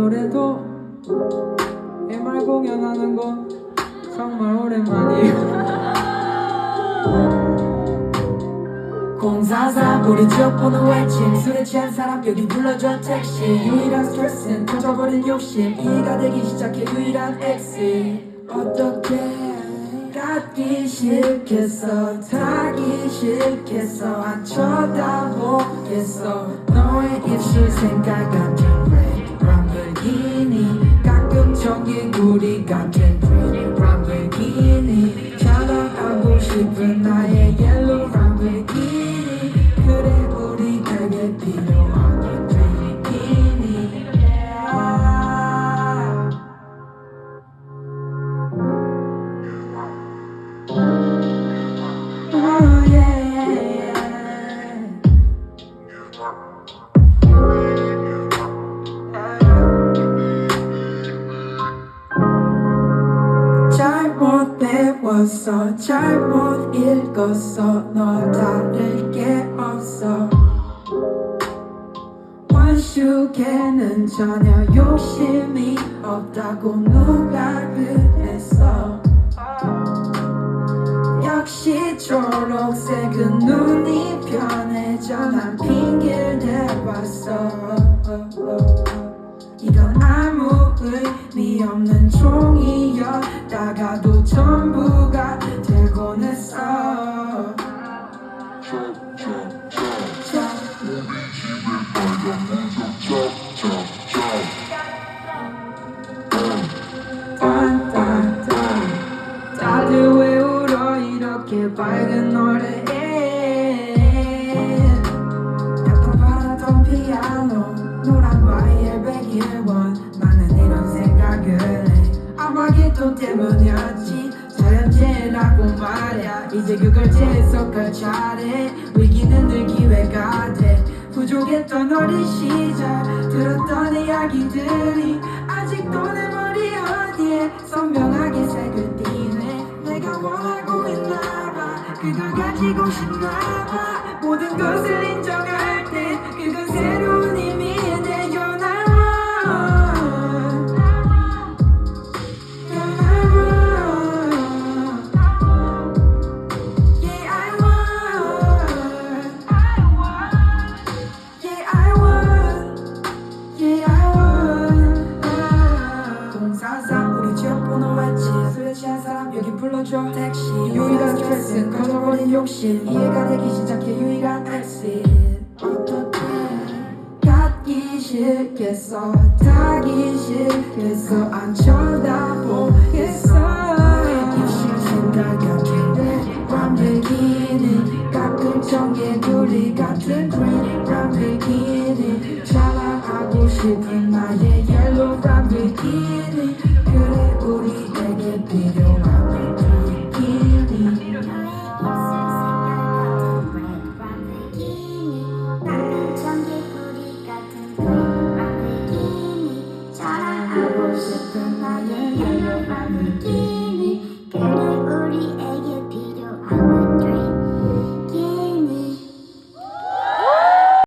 노래도 MR 공연하는 거 정말 오랜만이에요. 공사사 우리 지역 번호 외침 술에 취한 사람 여기 불러줘 택시. 유일한 스트레스는 터져버린 욕심. 이해가 되기 시작해 유일한 엑시 어떻게 갖기 싫겠어 타기 싫겠어 안 쳐다보겠어. 너의 입술 생각 같은 red 가끔 배웠어. 잘못 읽었어. 너 다를 게 없어. 원슈계는 전혀 욕심이 없다고 누가 그랬어. 역시 초록색은 눈이 편해져 난 핑계를 대봤어 전부가 되곤 했어. 자, 딴딴딴 다들 왜 울어 이렇게 밝은 노래에 약간 바라던 피아노 노란 바위에 백일원 돈 때문이었지. 자연재해라고 말야 이제 그걸 재해석할 차례. 위기는 늘 기회가 돼. 부족했던 어린 시절 들었던 이야기들이 아직도 내 머리 어디에 선명하게 색을 띠네. 내가 원하고 있나봐. 그걸 가지고 싶나봐 택시 유일한 스트레스는 커져버린 욕심. 이해가 되기 시작해 유일한 엑시 어떻게? 갖기 싫겠어. 타기 싫겠어. 안 쳐다보겠어. 람borghini 가끔 정개구리 같은 green 람borghini 자랑하고 싶은 나의 yellow 람borghini 그래 우리에게 필요한 걸